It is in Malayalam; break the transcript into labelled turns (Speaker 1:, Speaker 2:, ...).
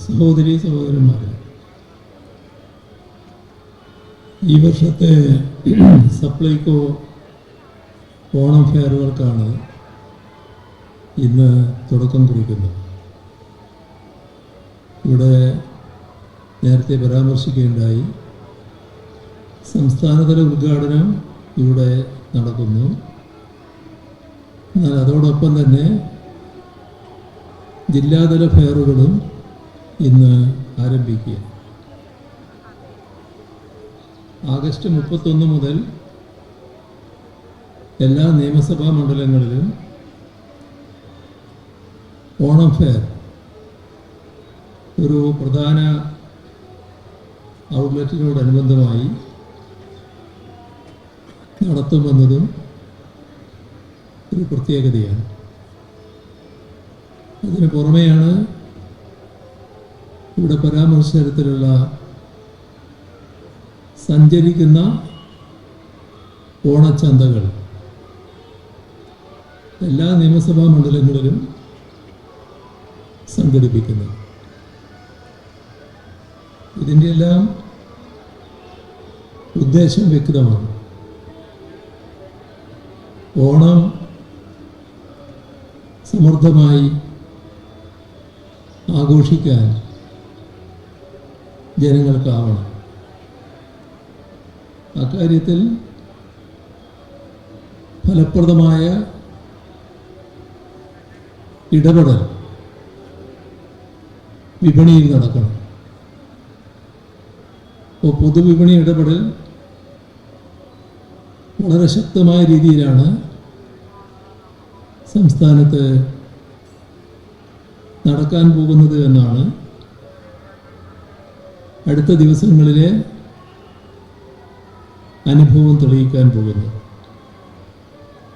Speaker 1: സഹോദരി സഹോദരന്മാരെ ഈ വർഷത്തെ സപ്ലൈകോ ഓണം ഫെയറുകൾക്കാണ് ഇന്ന് തുടക്കം കുറിക്കുന്നത്. ഇവിടെ നേരത്തെ പരാമർശിക്കുകയുണ്ടായി സംസ്ഥാനതല ഉദ്ഘാടനം ഇവിടെ നടക്കുന്നു. എന്നാൽ അതോടൊപ്പം തന്നെ ജില്ലാതല ഫെയറുകളും ഇന്ന് ആരംഭിക്കുക. ആഗസ്റ്റ് മുപ്പത്തൊന്ന് മുതൽ എല്ലാ നിയമസഭാ മണ്ഡലങ്ങളിലും ഓണം ഫെയർ ഒരു പ്രധാന ഔട്ട്ലെറ്റിനോടനുബന്ധമായി നടത്തുമെന്നതും ഒരു പ്രത്യേകതയാണ്. അതിന് പുറമെയാണ് ഇവിടെ പരാമർശ തരത്തിലുള്ള സഞ്ചരിക്കുന്ന ഓണച്ചന്തകൾ. എല്ലാ നിയമസഭാ മണ്ഡലങ്ങളിലും സംഘടിപ്പിക്കുന്നു. ഇതിന്റെ എല്ലാം ഉദ്ദേശം വ്യക്തമാണ്. ഓണം സമൃദ്ധമായി ആഘോഷിക്കാൻ ജനങ്ങൾക്കാവണം. അക്കാര്യത്തിൽ ഫലപ്രദമായ ഇടപെടൽ വിപണിയിൽ നടക്കണം. അപ്പോൾ പൊതുവിപണി ഇടപെടൽ വളരെ ശക്തമായ രീതിയിലാണ് സംസ്ഥാനത്ത് നടക്കാൻ പോകുന്നത് എന്നാണ് അടുത്ത ദിവസങ്ങളിലെ അനുഭവം തെളിയിക്കാൻ പോകുന്നത്